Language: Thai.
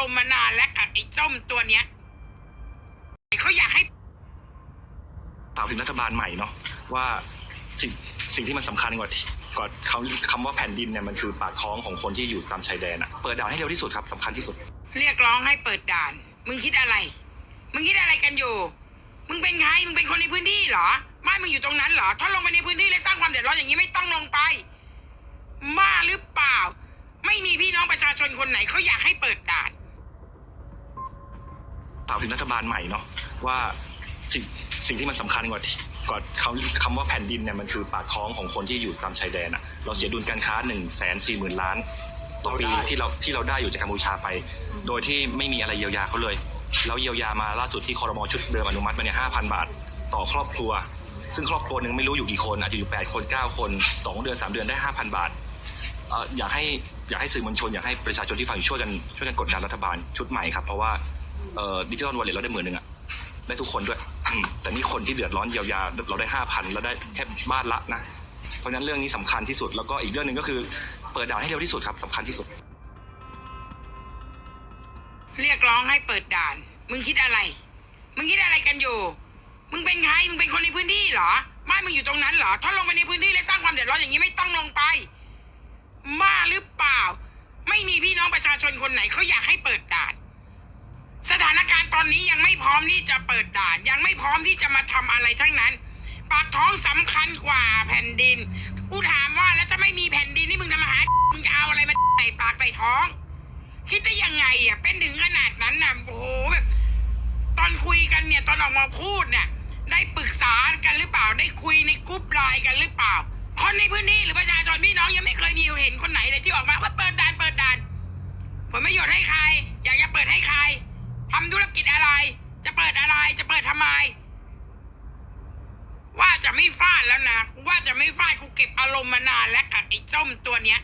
ารมณ์มานานแล้วกับไอ้ส้มตัวเนี้ยเขาอยากให้ฝากถึงรัฐบาลใหม่เนาะว่าสิ่งสิ่งที่มันสำคัญกว่าที่กว่าคำคำว่าแผ่นดินเนี่ยมันคือปากท้องของคนที่อยู่ตามชายแดนอะเปิดด่านให้เร็วที่สุดครับสำคัญที่สุด เรียกร้องให้เปิดด่าน มึงคิดอะไร มึงคิดอะไรกันอยู่ มึงเป็นใครมึงเป็นคนในพื้นที่เหรอบ้านมึงอยู่ตรงนั้นเหรอถ้าลงไปในพื้นที่และสร้างความเดือดร้อนอย่างนี้ไม่ต้องลงไปมาหรือเปล่า ไม่มีพี่น้องประชาชนคนไหนเขาอยากให้เปิดด่าน ฝากถึงรัฐบาลใหม่เนาะว่าสิ่งสิ่งที่มันสำคัญกว่าที่กว่าคำคำว่าแผ่นดินเนี่ยมันคือปากท้องของคนที่อยู่ตามชายแดนอะเราเสียดุลการค้า1นึ่งแสนสี่หมื่นล้าน ต่อปีที่เราที่เราได้อยู่จากกัมพูชาไป โดยที่ไม่มีอะไรเยียวยาเขาเลยเราเยียวยามาล่าสุดที่คอรมอชุดเดิมอนุมัติมาเนี่ยห้าพันบาท ต่อครอบครัว ซึ่งครอบครัวหนึ่งไม่รู้อยู่กี่คนอาจจะอยู่แปดคนเก้าคนสองเดือนสามเดือนได้ห้าพันบาทเอ่ออยากให้อยากให้สื่อมวลชนอยากให้ประชาชนที่ฟังอยู่ช่วยกันช่วยกันกดดันรัฐบาลชุดใหม่ครับเพราะว่า ดิจิทัลวอลเล็ตเราได้หมื่นหนึ่งอะได้ทุกคนด้วย อืมแต่นี่คนที่เดือดร้อนเยียวยาเราได้ห้าพันแล้วได้แค่บ้านละนะเพราะฉะนั้นเรื่องนี้สำคัญที่สุดแล้วก็อีกเรื่องหนึ่งก็คือเปิดด่านให้เร็วที่สุดครับสำคัญที่สุด เรียกร้องให้เปิดด่าน มึงคิดอะไร มึงคิดอะไรกันอยู่ มึงเป็นใคร มึงเป็นคนในพื้นที่เหรอ บ้านมึงอยู่ตรงนั้นเหรอ ถ้าลงไปในพื้นที่และสร้างความเดือดร้อนอย่างนี้ไม่ต้องลงไป มาหรือเปล่า ไม่มีพี่น้องประชาชนคนไหนเขาอยากให้เปิดด่าน สถานการณ์ต อนนี้ยังไม่พร้อมที่จะเปิดด่าน ยังไม่พร้อมที่จะมาทำอะไรทั้งนั้น ปากท้องสำคัญกว่าแผ่นดินกูถามว่าแล้วถ้าไม่มีแผ่นดินนี่มึงทำมาหามึงจะเอาอะไรมาใส่ปากใส่ท้อง คิดได้ยังไงอะเป็นถึงขนาดนั้นน่ะโอ้โหแบบตอนคุยกันเนี่ยตอนออกมาพูดเนี่ยได้ปรึกษากันหรือเปล่าได้คุยในกรุ๊ปไลน์กันหรือเปล่าคนในพื้นที่หรือประชาชนพี่น้องยังไม่เคยมีเห็นคนไหน ทำไม ว่าจะไม่ฟาดแล้วนะ ว่าจะไม่ฟาดกูเก็บอารมณ์มานานแล้วกับไอ้ส้มตัวเนี้ย